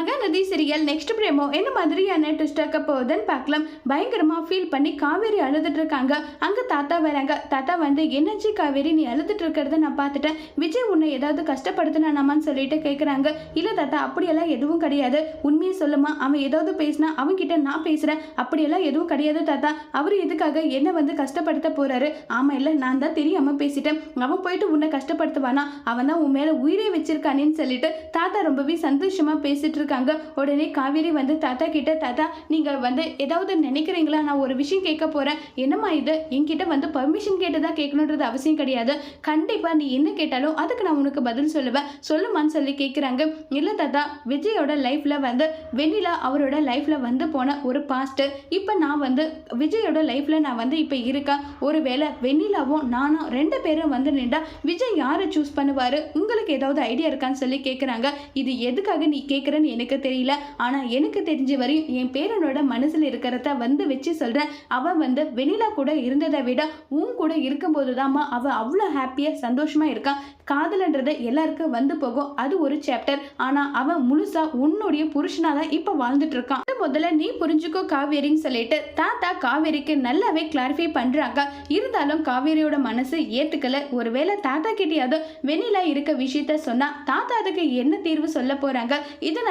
Mahanadi serial next பிரேமோ என்ன மாதிரியான twist ஆக்க போகுதுன்னு பார்க்கலாம். பயங்கரமாக ஃபீல் பண்ணி காவேரி அழுதுட்டு இருக்காங்க. அங்கே தாத்தா வராங்க. தாத்தா வந்து என்னாச்சு காவேரி நீ அழுதுட்டு இருக்கிறத நான் பார்த்துட்டேன். விஜய் உன்னை ஏதாவது கஷ்டப்படுத்தினானாமான்னு சொல்லிட்டு கேட்குறாங்க இல்லை தாத்தா அப்படியெல்லாம் எதுவும் கிடையாது. உண்மையை சொல்லுமா? அவன் ஏதாவது பேசினா அவன்கிட்ட நான் பேசுகிறேன் அப்படியெல்லாம் எதுவும் கிடையாது தாத்தா. அவர் எதுக்காக என்னை வந்து கஷ்டப்படுத்த போகிறாரு ஆமாம் இல்லை நான் தான் தெரியாமல் பேசிட்டேன். அவன் போயிட்டு உன்னை கஷ்டப்படுத்துவானா? அவன் தான் உன் மேலே உயிரே வச்சிருக்கானேன்னு சொல்லிட்டு தாத்தா ரொம்பவே சந்தோஷமாக பேசிட்டு இருக்காங்க. உடனே காவேரி வந்து தாத்தா கிட்ட தாத்தா நீங்கள் வந்து ஏதாவது நினைக்கிறீங்களா? நான் ஒரு விஷயம் கேட்க போகிறேன் என்னம்மா இது? என்கிட்ட வந்து பர்மிஷன் கேட்டு தான் கேட்கணுன்றது அவசியம் கிடையாது. கண்டிப்பாக நீ என்ன கேட்டாலும் அதுக்கு நான் உனக்கு பதில் சொல்லுவேன். சொல்லுமான்னு சொல்லி கேட்குறாங்க இல்லை தாத்தா விஜயோட லைஃப்பில் வந்து வெண்ணிலா அவரோட லைஃப்பில் வந்து போன ஒரு பாஸ்ட்டு இப்போ நான் வந்து விஜயோட லைஃப்பில் நான் வந்து இப்போ இருக்கேன் ஒரு வேளை வெண்ணிலாவும் நானும் ரெண்டு பேரும் வந்து நின்றா விஜய் யாரை சூஸ் பண்ணுவார்? உங்களுக்கு ஏதாவது ஐடியா இருக்கான்னு சொல்லி கேட்குறாங்க இது எதுக்காக நீ கேட்குறன்னு எனக்கு தெரியல. ஆனால் எனக்கு தெரிஞ்ச வரையும் என் பேரனோட மனசில் இருக்கிறத வந்து வச்சு சொல்கிறேன் அவன் வந்து வெண்ணிலா கூட இருந்ததை விட உன் கூட இருக்கும்போது தாம்மா அவள் அவ்வளோ ஹாப்பியாக சந்தோஷமாக இருக்கான் காதலன்றது எல்லாருக்கும் வந்து போகும். அது ஒரு சாப்டர் ஆனால் அவன் முழுசா உன்னுடைய புருஷனாக தான் இப்போ வாழ்ந்துட்டு இருக்கான். அது முதல்ல நீ புரிஞ்சுக்கோ காவேரின்னு சொல்லிட்டு தாத்தா காவேரிக்கு நல்லாவே கிளாரிஃபை பண்ணுறாங்க இருந்தாலும் காவேரியோட மனசு ஏற்றுக்கல ஒருவேளை தாத்தா கிட்டேயாவது வெண்ணிலா இருக்க விஷயத்த சொன்னா தாத்தா அதுக்கு என்ன தீர்வு சொல்ல போறாங்க?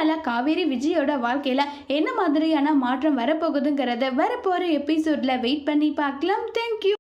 இதனால் காவேரி விஜயோட வாழ்க்கையில என்ன மாதிரியான மாற்றம் வரப்போகுதுங்கிறத வரப்போற எபிசோட்ல வெயிட் பண்ணி பார்க்கலாம். தேங்க்யூ